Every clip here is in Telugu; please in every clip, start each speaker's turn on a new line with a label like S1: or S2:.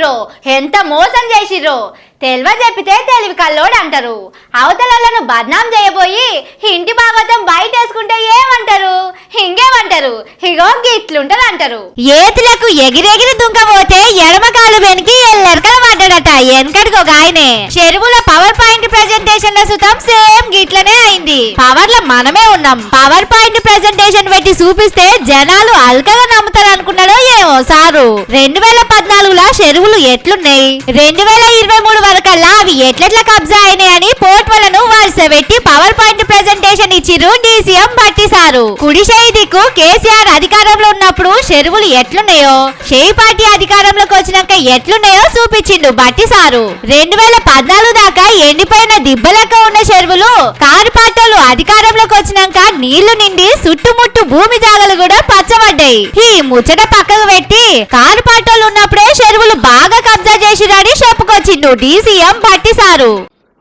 S1: చేసిర్రో? ఎంత మోసం చేసిర్రో? తెలివ చెప్పితే తెలివి కల్లోడు అంటారు. అవతలను బద్నాం చేయబోయి ఇంటి భాగవతం బయట వేసుకుంటే ఏమంటారు? ఇంకేమంటారు ఇగో గిట్లుంటారు అంటారు ఏతులకు ఎగిరెగిరి దుంకపోతే ఎడమ కాలు వెనికి ఎల్లెరకల పడ్డాడట వెనకటికి ఒక ఆయనే. చెరువుల పవర్ పాయింట్ ప్రెజెంటేషన్లో సుతం సేమ్ గిట్లనే అయింది. పవర్లో మనమే ఉన్నాం. పవర్ పాయింట్ ప్రెజెంటేషన్ పెట్టి చూపిస్తే జనాలు అల్కగా నమ్ముతారు అనుకున్నాడో ఏమో సారు. రెండు వేల పద్నాలుగులో చెరువులు ఎట్లున్నాయి? రెండు వేల ఇరవై మూడు వరకల్లా అవి ఎట్లెట్ల కబ్జా అయినాయి అని పోర్ట్వలను వరుస పెట్టి పవర్ పాయింట్ ప్రెజెంటేషన్ ఇచ్చిర్రు డీసీఎం పట్టిసారు కుడి షైదికు కేసీఆర్ అధికారంలో ఉన్నప్పుడు చెరువులు ఎట్లున్నాయో షేయి పార్టీ అధికారంలోకి వచ్చినాక ఎట్లున్నాయో చూపించిండు బట్టిసారు రెండు వేల పద్నాలుగు దాకా ఎండిపోయిన దిబ్బలక్క ఉన్న చెరువులు కారు పార్టీలు అధికారంలోకి వచ్చినాక నీళ్ళు నిండి చుట్టుముట్టు భూమి జాగలు కూడా పచ్చబడ్డాయి. ఈ ముచ్చట పక్కకు పెట్టి కారు పార్టీలు ఉన్నప్పుడే చెరువులు బాగా కబ్జా చేసిరని చెప్పుకొచ్చిండు డీసీఎం బట్టి సారు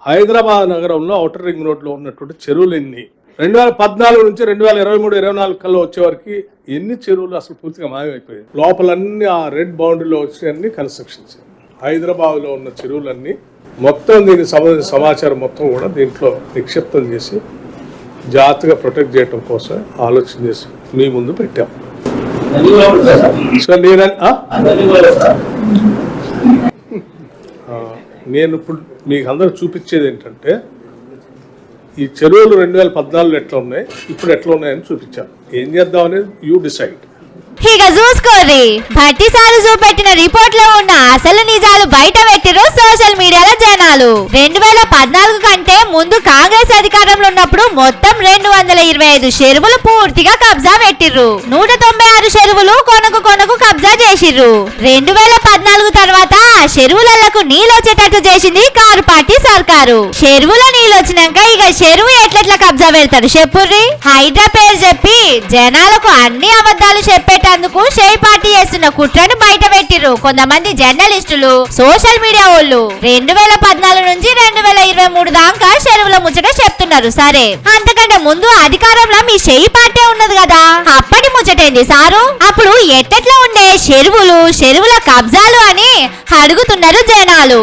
S2: హైదరాబాద్ నగరంలో ఔటర్ రింగ్ రోడ్లో ఉన్నటువంటి చెరువులు ఎన్ని రెండు వేల పద్నాలుగు నుంచి రెండు వేల ఇరవై మూడు ఇరవై నాలుగు కల్లా వచ్చే వరకు ఎన్ని చెరువులు అసలు పూర్తిగా మాయమైపోయాయి? లోపలన్నీ ఆ రెడ్ బౌండరీలో వచ్చి కన్స్ట్రక్షన్స్. హైదరాబాద్లో ఉన్న చెరువులన్నీ మొత్తం దీనికి సంబంధించిన సమాచారం మొత్తం కూడా దీంట్లో నిక్షిప్తం చేసి జాగ్రత్తగా ప్రొటెక్ట్ చేయడం కోసం ఆలోచన చేసి మీ ముందు పెట్టాం. సో నేను నేను ఇప్పుడు మీకు అందరూ చూపించేది ఏంటంటే ఈ చెరువులు రెండు వేల పద్నాలుగులో ఎట్లా ఉన్నాయి ఇప్పుడు ఎట్లా ఉన్నాయని చూపించాను ఏం చేద్దాం అనేది యూ డిసైడ్.
S1: ఇక చూసుకోరి భట్టి సారు చూపెట్టిన రిపోర్ట్లో ఉన్న అసలు నిజాలు బయట పెట్టిరు సోషల్ మీడియాలో జనాలు. రెండు వేల పద్నాలుగు కంటే ముందు కాంగ్రెస్ అధికారంలో ఉన్నప్పుడు మొత్తం రెండు వందల ఇరవై ఐదు చెరువులు పూర్తిగా కబ్జా పెట్టిర్రు. నూట తొంభై ఆరు చెరువులు కొనకు కొనకు కబ్జా చేసిర్రు. రెండు వేల పద్నాలుగు తర్వాత చెరువులకు నీళ్ళు వచ్చేటట్టు చేసింది కారు పార్టీ సర్కారు. చెరువుల నీళ్ళు వచ్చినాక ఇక చెరువు ఎట్లెట్లా కబ్జా పెడతారు చెప్పుర్రి? హైడ్రా పేరు చెప్పి జనాలకు అన్ని అబద్ధాలు చెప్పేటందుకు షేయ్ పార్టీ చేస్తున్న కుట్రను బయట పెట్టిర్రు కొంతమంది జర్నలిస్టులు సోషల్ మీడియా వాళ్ళు. రెండు వేల పద్నాలుగు నుంచి రెండు వేల ఇరవై మూడు దాకా చెరువుల ముచ్చట చెప్తున్నారు సరే. అంతకంటే ముందు అధికారంలో మీ చెయ్యి పార్టీ ఉన్నది కదా. అప్పటి ముచ్చటేంది సారు? అప్పుడు ఎట్టెట్లో ఉండే చెరువులు చెరువుల కబ్జాలు అని అడుగుతున్నారు జనాలు.